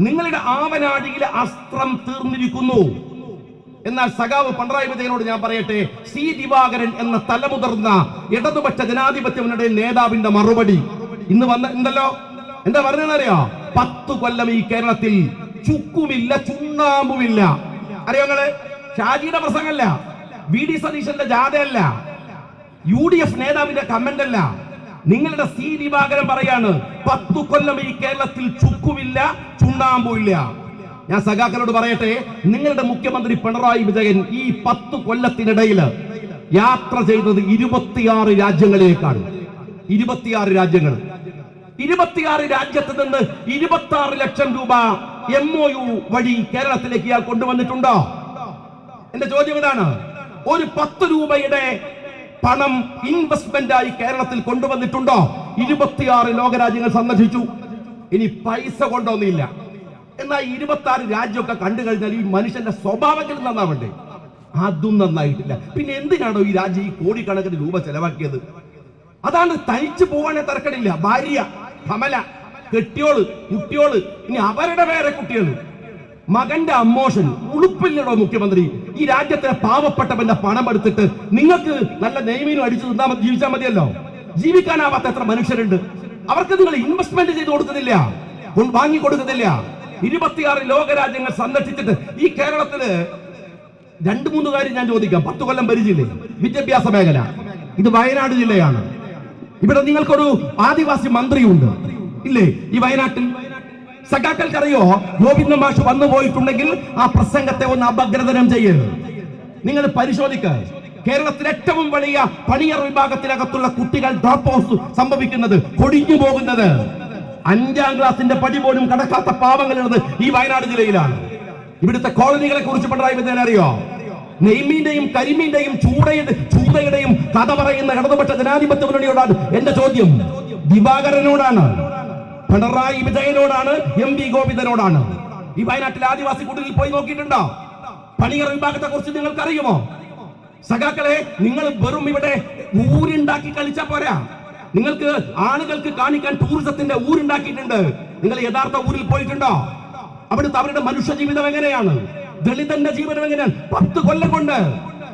നിങ്ങളുടെ ആവനാടിയിലെ അസ്ത്രം തീർന്നിരിക്കുന്നു. എന്നാൽ സഖാവ് പിണറായി വിജയനോട് ഞാൻ പറയട്ടെ സി ദിവാകരൻ എന്ന തലമുതിർന്ന ഇടതുപക്ഷ ജനാധിപത്യ നേതാവിന്റെ മറുപടി. ഇന്ന് വന്ന എന്തല്ലോ എന്താ പറഞ്ഞറിയോ പത്ത് കൊല്ലം ഈ കേരളത്തിൽ ചുക്കുമില്ല ചുണ്ണാമ്പുമില്ല. അറിയോ നിങ്ങൾ? ഷാജിയുടെ പ്രസംഗമല്ല. വി ഡി സതീശന്റെ ജാഥയല്ല. യു ഡി എഫ് നേതാവിന്റെ കമന്റ് അല്ല നിങ്ങളുടെ സി ദിവാകരൻ പറയാണ് പത്തു കൊല്ലം ഈ കേരളത്തിൽ ചുക്കുമില്ല ചുണ്ണാമ്പുമില്ല. ഞാൻ സഖാക്കളോട് പറയട്ടെ നിങ്ങളുടെ മുഖ്യമന്ത്രി പിണറായി വിജയൻ ഈ പത്തു കൊല്ലത്തിനിടയിൽ യാത്ര ചെയ്തത് ഇരുപത്തിയാറ് രാജ്യങ്ങളിലേക്കാണ്. ഇരുപത്തിയാറ് രാജ്യങ്ങൾ. ഇരുപത്തിയാറ് രാജ്യത്ത് നിന്ന് ഇരുപത്തി ആറ് ലക്ഷം രൂപ എം ഒ യു വഴി കേരളത്തിലേക്ക് ഇയാൾ കൊണ്ടുവന്നിട്ടുണ്ടോ? എന്റെ ചോദ്യം ഇതാണ്. ഒരു പത്ത് രൂപയുടെ പണം ഇൻവെസ്റ്റ്മെന്റ് ആയി കേരളത്തിൽ കൊണ്ടുവന്നിട്ടുണ്ടോ? ഇരുപത്തിയാറ് ലോകരാജ്യങ്ങൾ സന്ദർശിച്ചു. ഇനി പൈസ കൊണ്ടൊന്നുമില്ല. എന്നാൽ ഇരുപത്തി ആറ് രാജ്യമൊക്കെ കണ്ടു കഴിഞ്ഞാൽ ഈ മനുഷ്യന്റെ സ്വഭാവത്തിൽ നന്നാവണ്ടേ? അതും നന്നായിട്ടില്ല. പിന്നെ എന്തിനാണോ ഈ രാജ്യം ഈ കോടിക്കണക്കിന് രൂപ ചെലവാക്കിയത്? അതാണ് തനിച്ചു പോവാനേ തരക്കടില്ല. ഭാര്യ കമല കെട്ടിയോൾ കുട്ടിയോൾ ഇനി അവരുടെ വേറെ കുട്ടികൾ മകന്റെ അമ്മോഷൻ ഉളുപ്പില്ലടോ മുഖ്യമന്ത്രി ഈ രാജ്യത്തിലെ പാവപ്പെട്ടവന്റെ പണം എടുത്തിട്ട് നിങ്ങൾക്ക് നല്ല നെയ്മീനും അടിച്ചു തിന്നാ ജീവിച്ചാൽ മതിയല്ലോ? ജീവിക്കാനാവാത്ത എത്ര മനുഷ്യരുണ്ട്? അവർക്ക് നിങ്ങൾ ഇൻവെസ്റ്റ്മെന്റ് ചെയ്ത് കൊടുക്കുന്നില്ല. വാങ്ങി കൊടുക്കുന്നില്ല. ഇരുപത്തിയാറ് ലോകരാജ്യങ്ങൾ സന്ദർശിച്ചിട്ട് ഈ കേരളത്തിൽ രണ്ടു മൂന്ന് കാര്യം ഞാൻ ചോദിക്കാം. പത്ത് കൊല്ലം ഭരിച്ചില്ലേ വിദ്യാഭ്യാസ മേഖല. ഇത് വയനാട് ജില്ലയാണ്. ഇവിടെ നിങ്ങൾക്കൊരു ആദിവാസി മന്ത്രിയുണ്ട്. ഇല്ലേ? ഈ വയനാട്ടിൽ സഖാക്കൾക്കറിയോ? ഗോവിന്ദ മാഷ് വന്നു പോയിട്ടുണ്ടെങ്കിൽ ആ പ്രസംഗത്തെ ഒന്ന് അപഗ്രഥനം ചെയ്യരുത് നിങ്ങൾ പരിശോധിക്ക. കേരളത്തിലെ ഏറ്റവും വലിയ പണിയർ വിഭാഗത്തിനകത്തുള്ള കുട്ടികൾ ഡ്രോപ്പ് ഔട്ട് സംഭവിക്കുന്നത് കൊടിഞ്ഞു പോകുന്നത്. അഞ്ചാം ക്ലാസിന്റെ പടി പോലും കടക്കാത്ത പാവങ്ങളുള്ളത് ഈ വയനാട് ജില്ലയിലാണ്. ഇവിടുത്തെ കോളനികളെ കുറിച്ച് പിണറായി വിജയൻ അറിയോ? നെയ്മീന്റെയും കരിമീന്റെയും ചൂടയുടെ ചൂടയുടെയും കഥ പറയുന്ന ഇടതുപക്ഷ ജനാധിപത്യ മുന്നണിയോടാണ് എന്റെ ചോദ്യം. ദിവാകരനോടാണ്. പിണറായി വിജയനോടാണ് എം വി ഗോവിന്ദനോടാണ് ഈ വയനാട്ടിലെ ആദിവാസി കുടിലിൽ പോയി നോക്കിയിട്ടുണ്ടോ? പണിയർ വിഭാഗത്തെ കുറിച്ച് നിങ്ങൾക്ക് അറിയുമോ സഖാക്കളെ നിങ്ങൾ വെറും ഇവിടെ ഊരുണ്ടാക്കി കളിച്ച പോരാ. നിങ്ങൾക്ക് ആളുകൾക്ക് കാണിക്കാൻ ടൂറിസത്തിന്റെ ഊരുണ്ടാക്കിയിട്ടുണ്ട്. നിങ്ങൾ യഥാർത്ഥ ഊരിൽ പോയിട്ടുണ്ടോ? അവിടുത്തെ അവരുടെ മനുഷ്യ ജീവിതം എങ്ങനെയാണ്? ദളിതന്റെ ജീവിതം എങ്ങനെയാണ്? പത്ത് കൊല്ലം കൊണ്ട്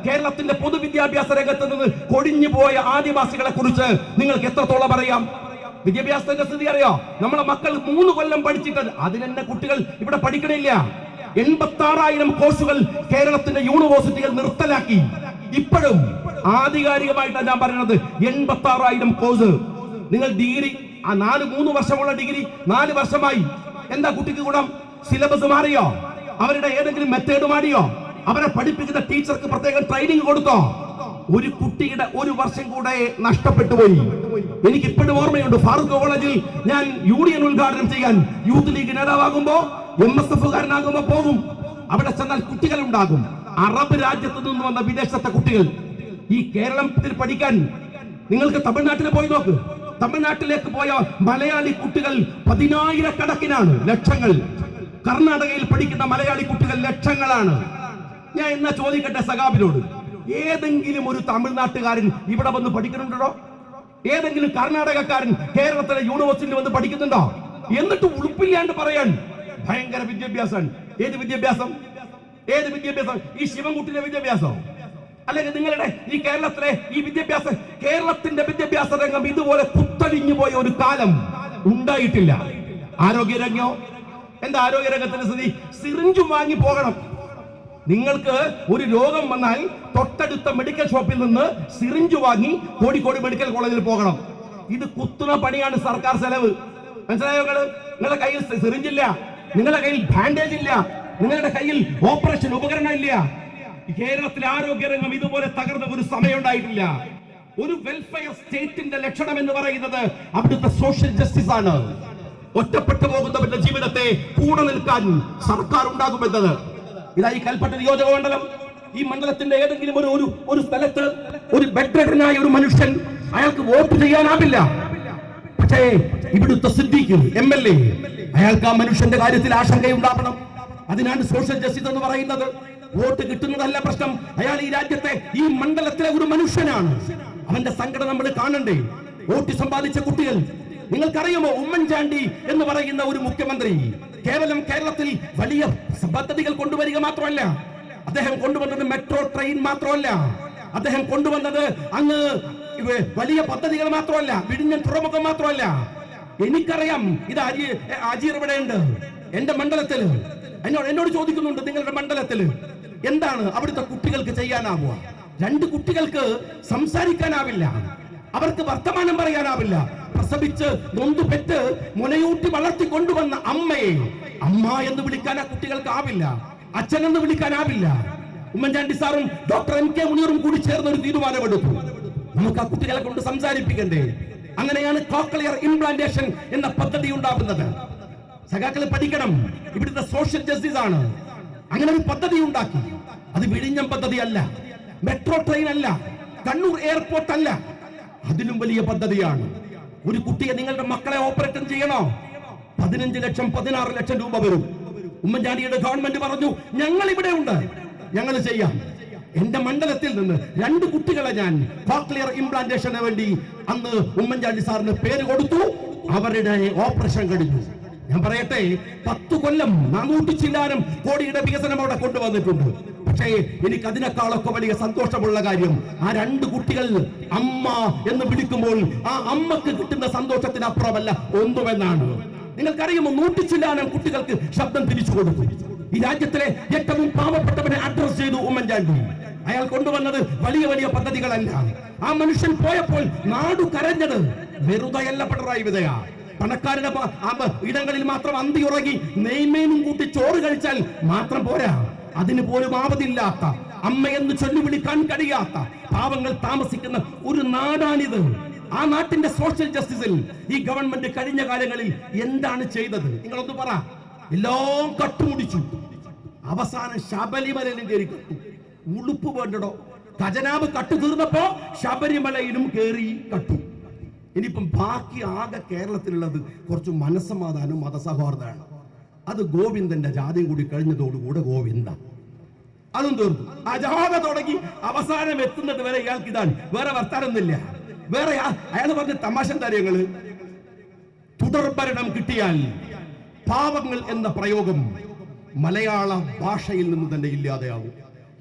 കേരളത്തിന്റെ പൊതുവിദ്യാഭ്യാസ രംഗത്ത് നിന്ന് കൊടിഞ്ഞു പോയ ആദിവാസികളെ കുറിച്ച് നിങ്ങൾക്ക് എത്രത്തോളം അറിയാം? വിദ്യാഭ്യാസത്തിന്റെ സ്ഥിതി അറിയോ? നമ്മളെ മക്കൾ മൂന്ന് കൊല്ലം പഠിച്ചിട്ട് അതിനെന്നെ കുട്ടികൾ ഇവിടെ പഠിക്കണില്ല. എൺപത്തി ആറായിരം കോഴ്സുകൾ കേരളത്തിന്റെ യൂണിവേഴ്സിറ്റികൾ നിർത്തലാക്കി. ഇപ്പോഴും ആധികാരികമായിട്ട് ഞാൻ പറയുന്നത് എൺപത്തി ആറായിരം കോഴ്സ്. നിങ്ങൾ ഡിഗ്രി ആ നാല് മൂന്ന് വർഷമുള്ള ഡിഗ്രി നാല് വർഷമായി. എന്താ കുട്ടിക്ക് ഗുണം? സിലബസ് മാറിയോ? അവരുടെ ഏതെങ്കിലും മെത്തേഡ് മാറിയോ? അവരെ പഠിപ്പിക്കുന്ന ടീച്ചർക്ക് പ്രത്യേകം ട്രെയിനിങ് കൊടുത്തോ? ഒരു കുട്ടിയുടെ ഒരു വർഷം കൂടെ നഷ്ടപ്പെട്ടു പോയി എനിക്ക് ഇപ്പോഴും ഓർമ്മയുണ്ട് ഫാറൂഖ് കോളേജിൽ ഞാൻ യൂണിയൻ ഉദ്ഘാടനം ചെയ്യാൻ യൂത്ത് ലീഗ് നേതാവാകുമ്പോ എം എസ് എഫ് കാരനാകുമ്പോ പോകും അവിടെ ചെന്നാൽ കുട്ടികൾ ഉണ്ടാകും അറബ് രാജ്യത്ത് നിന്ന് വന്ന വിദേശത്തെ കുട്ടികൾ. ഈ കേരളത്തിൽ പഠിക്കാൻ നിങ്ങൾക്ക് തമിഴ്നാട്ടിൽ പോയി നോക്ക്. തമിഴ്നാട്ടിലേക്ക് പോയ മലയാളി കുട്ടികൾ പതിനായിരക്കണക്കിനാണ് ലക്ഷങ്ങൾ. കർണാടകയിൽ പഠിക്കുന്ന മലയാളി കുട്ടികൾ ലക്ഷങ്ങളാണ്. ഞാൻ എന്നാ ചോദിക്കട്ടെ സഖാബിനോട്? ഏതെങ്കിലും ഒരു തമിഴ്നാട്ടുകാരൻ ഇവിടെ വന്ന് പഠിക്കുന്നുണ്ടോ? ഏതെങ്കിലും കർണാടകക്കാരൻ കേരളത്തിലെ യൂണിവേഴ്സിറ്റി വന്ന് പഠിക്കുന്നുണ്ടോ? എന്നിട്ട് ഉളുപ്പില്ലാണ്ട് പറയാൻ ഭയങ്കര വിദ്യാഭ്യാസം ഏത് വിദ്യാഭ്യാസം? ഏത് വിദ്യാഭ്യാസം? ഈ ശിവൻകുട്ടിന്റെ വിദ്യാഭ്യാസം. അല്ലെങ്കിൽ നിങ്ങളുടെ ഈ കേരളത്തിലെ ഈ വിദ്യാഭ്യാസ കേരളത്തിന്റെ വിദ്യാഭ്യാസ രംഗം ഇതുപോലെ കുത്തലിഞ്ഞു പോയ ഒരു കാലം ഉണ്ടായിട്ടില്ല. ആരോഗ്യരംഗോ? എന്താ ആരോഗ്യരംഗത്തിന്റെ സ്ഥിതി? സിറിഞ്ചും വാങ്ങി പോകണം. നിങ്ങൾക്ക് ഒരു രോഗം വന്നാൽ തൊട്ടടുത്ത മെഡിക്കൽ ഷോപ്പിൽ നിന്ന് സിറിഞ്ച് വാങ്ങി കോഴിക്കോട് മെഡിക്കൽ കോളേജിൽ പോകണം. ഇത് കുത്തുന്ന പണിയാണ് സർക്കാർ ചെലവ്. മനസ്സിലായോ നിങ്ങൾ നിങ്ങളുടെ കയ്യിൽ സിറിഞ്ച് ഇല്ല. നിങ്ങളുടെ കയ്യിൽ ബാൻഡേജ് ഇല്ല. നിങ്ങളുടെ കയ്യിൽ ഓപ്പറേഷൻ ഉപകരണം ഇല്ല. കേരളത്തിലെ ആരോഗ്യരംഗം ഇതുപോലെ തകർന്ന ഒരു സമയം ഉണ്ടായിട്ടില്ല. ഒരു വെൽഫെയർ സ്റ്റേറ്റിന്റെ ലക്ഷണം എന്ന് പറയുന്നത് അവിടുത്തെ സോഷ്യൽ ജസ്റ്റിസ് ആണ്. ഒറ്റപ്പെട്ടു പോകുന്നവരുടെ ജീവിതത്തെ കൂടെ നിൽക്കാൻ സർക്കാർ ഉണ്ടാകുമെന്നത്. ഇതാ ഈ കൽപ്പറ്റ നിയോജക മണ്ഡലം. ഈ മണ്ഡലത്തിന്റെ ഏതെങ്കിലും ഒരു ഒരു ഒരു സ്ഥലത്ത് ഒരു ബെഡ്രഡനായ ഒരു മനുഷ്യൻ അയാൾക്ക് വോട്ട് ചെയ്യാനാവില്ല. പക്ഷേ ഇവിടുത്തെ സിദ്ദീഖ് എം എൽ എ അയാൾക്ക് ആ മനുഷ്യന്റെ കാര്യത്തിൽ ആശങ്കയുണ്ടാവണം. അതിനാണ് സോഷ്യൽ ജസ്റ്റിസ് എന്ന് പറയുന്നത്. വോട്ട് കിട്ടുന്നതല്ല പ്രശ്നം. അയാൾ ഈ രാജ്യത്തെ ഈ മണ്ഡലത്തിലെ ഒരു മനുഷ്യനാണ്. അവന്റെ സങ്കടം നമ്മൾ കാണണ്ടേ? വോട്ട് സമ്പാദിച്ച കുട്ടികൾ. നിങ്ങൾക്കറിയുമോ ഉമ്മൻചാണ്ടി എന്ന് പറയുന്ന ഒരു മുഖ്യമന്ത്രി? കേവലം കേരളത്തിൽ വലിയ പദ്ധതികൾ കൊണ്ടുവരിക മാത്രമല്ല അദ്ദേഹം കൊണ്ടുവന്നത് മെട്രോ ട്രെയിൻ മാത്രമല്ല. അദ്ദേഹം കൊണ്ടുവന്നത് അങ്ങ് വലിയ പദ്ധതികൾ മാത്രമല്ല വിഴിഞ്ഞൻ തുറമുഖം മാത്രമല്ല. എനിക്കറിയാം ഇത് അജി അജീർ ഇവിടെ ഉണ്ട് എന്റെ മണ്ഡലത്തിൽ എന്നോട് എന്നോട് ചോദിക്കുന്നുണ്ട് നിങ്ങളുടെ മണ്ഡലത്തിൽ എന്താണ് അവിടുത്തെ കുട്ടികൾക്ക് ചെയ്യാനാവുക? രണ്ട് കുട്ടികൾക്ക് സംസാരിക്കാനാവില്ല. അവർക്ക് വർത്തമാനം പറയാനാവില്ല. പ്രസവിച്ച് നൊന്തു പെറ്റ് മുലയൂട്ടി വളർത്തി കൊണ്ടുവന്ന അമ്മയെ അമ്മ എന്ന് വിളിക്കാൻ ആ കുട്ടികൾക്ക് ആവില്ല. അച്ഛൻ എന്ന് വിളിക്കാനാവില്ല ഉമ്മൻചാണ്ടി സാറും ഡോക്ടർ എം കെ മുനീറും കൂടി ചേർന്ന് ഒരു തീരുമാനമെടുത്തു. നമുക്ക് ആ കുട്ടികളെ കൊണ്ട് സംസാരിപ്പിക്കണ്ടേ? അങ്ങനെയാണ് കോക്ലിയർ ഇംപ്ലാന്റേഷൻ എന്ന പദ്ധതി ഉണ്ടാകുന്നത്. സഖാക്കൾ പഠിക്കണം. ഇവിടുത്തെ സോഷ്യൽ ജസ്റ്റിസ് ആണ്. അങ്ങനെ ഒരു പദ്ധതി ഉണ്ടാക്കി. അത് വിഴിഞ്ഞം പദ്ധതി അല്ല. മെട്രോ ട്രെയിൻ അല്ല. കണ്ണൂർ എയർപോർട്ട് അല്ല. അതിലും വലിയ പദ്ധതിയാണ്. ഒരു കുട്ടിയെ നിങ്ങളുടെ മക്കളെ ഓപ്പറേഷൻ ചെയ്യണോ? പതിനഞ്ച് ലക്ഷം പതിനാറ് ലക്ഷം രൂപ വരും. ഉമ്മൻചാണ്ടിയുടെ ഗവൺമെന്റ് പറഞ്ഞു ഞങ്ങൾ ഇവിടെ ഉണ്ട് ഞങ്ങൾ ചെയ്യാം. എന്റെ മണ്ഡലത്തിൽ നിന്ന് രണ്ട് കുട്ടികളെ ഞാൻ കോക്ലിയർ ഇംപ്ലാന്റേഷന് വേണ്ടി അന്ന് ഉമ്മൻചാണ്ടി സാറിന് പേര് കൊടുത്തു. അവരുടെ ഓപ്പറേഷൻ കഴിഞ്ഞു. ഞാൻ പറയട്ടെ പത്തു കൊല്ലം നാനൂറ്റി ചില്ലാനം കോടിയുടെ വികസനം അവിടെ കൊണ്ടുവന്നിട്ടുണ്ട്. പക്ഷേ എനിക്ക് അതിനേക്കാളൊക്കെ വലിയ സന്തോഷമുള്ള കാര്യം ആ രണ്ട് കുട്ടികൾ അമ്മ എന്ന് വിളിക്കുമ്പോൾ ആ അമ്മയ്ക്ക് കിട്ടുന്ന സന്തോഷത്തിന് അപ്പുറമല്ല ഒന്നുമെന്നാണ്. നിങ്ങൾക്കറിയുമോ? നൂറ്റി ചില്ലാനം കുട്ടികൾക്ക് ശബ്ദം തിരിച്ചു കൊടുത്തു. ഈ രാജ്യത്തിലെ ഏറ്റവും പാവപ്പെട്ടവനെ അഡ്രസ് ചെയ്തു ഉമ്മൻചാണ്ടി. അയാൾ കൊണ്ടുവന്നത് വലിയ വലിയ പദ്ധതികളല്ല. ആ മനുഷ്യൻ പോയപ്പോൾ നാടു കരഞ്ഞത് വെറുതെയല്ല പിണറായി വിജയ. പണക്കാരുടെ ഇടങ്ങളിൽ മാത്രം അന്തി ഉറങ്ങി നെയ്മേനും കൂട്ടി ചോറ് കഴിച്ചാൽ മാത്രം പോരാ. അതിന് പോലും ആവതില്ലാത്ത അമ്മയെന്ന് ചൊല്ലി വിളിക്കാൻ കഴിയാത്ത പാവങ്ങൾ താമസിക്കുന്ന ഒരു നാടാണിത്. ആ നാട്ടിന്റെ സോഷ്യൽ ജസ്റ്റിസിൽ ഈ ഗവൺമെന്റ് കഴിഞ്ഞ കാലങ്ങളിൽ എന്താണ് ചെയ്തത്? നിങ്ങളൊന്ന് പറ. എല്ലാം കട്ടുമുടിച്ചു. അവസാനം ശബരിമലയിലും കയറി കട്ടു. ഉളുപ്പ് വേണ്ടടോ? ഖജനാവ് കട്ടു തീർന്നപ്പോ ശബരിമലയിലും കയറി കട്ടു. ഇനിയിപ്പം ബാക്കി ആകെ കേരളത്തിലുള്ളത് കുറച്ച് മനസ്സമാധാനം മതസൗഹാർദ്ദമാണ്. അത് ഗോവിന്ദന്റെ ജാതിയും കൂടി കഴിഞ്ഞതോടുകൂടെ ഗോവിന്ദ. അതും തീർന്നു. ആ ജാഥ തുടങ്ങി അവസാനം എത്തുന്നത് വരെ ഇയാൾക്ക് ഇതാണ്. വേറെ വർത്താനൊന്നുമില്ല. വേറെ അയാൾ പറഞ്ഞ തമാശ കാര്യങ്ങൾ തുടർഭരണം കിട്ടിയാൽ പാവങ്ങൾ എന്ന പ്രയോഗം മലയാള ഭാഷയിൽ നിന്ന് തന്നെ ഇല്ലാതെയാവും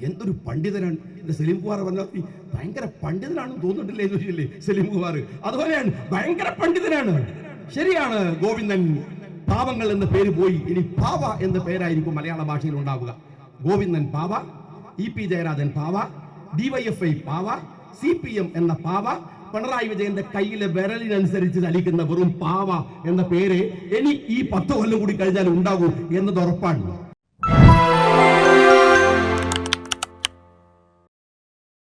എന്തൊരു പണ്ഡിതനാണ്. എന്റെ സലീം കുമാർ പറഞ്ഞ ഭയങ്കര പണ്ഡിതനാണെന്ന് തോന്നുന്നില്ലേ എന്ന് ചോദിച്ചില്ലേ? സലീം കുമാർ. അതുപോലെയാണ് ഭയങ്കര പണ്ഡിതനാണ്. ശരിയാണ് ഗോവിന്ദൻ. പാവങ്ങൾ എന്ന പേര് പോയി ഇനി പാവ എന്ന പേരായിരിക്കും മലയാള ഭാഷയിൽ ഉണ്ടാവുക. ഗോവിന്ദൻ പാവ ഇ പി ജയരാജൻ പാവ ഡിവൈഎഫ്ഐ പാവ സി പി എം എന്ന പാവ പിണറായി വിജയന്റെ കയ്യിലെ വിരലിനനുസരിച്ച് ചലിക്കുന്ന വെറും പാവ എന്ന പേര് ഇനി ഈ പത്ത് കൊല്ലം കൂടി കഴിഞ്ഞാൽ ഉണ്ടാകൂ എന്നത് ഉറപ്പാണ്.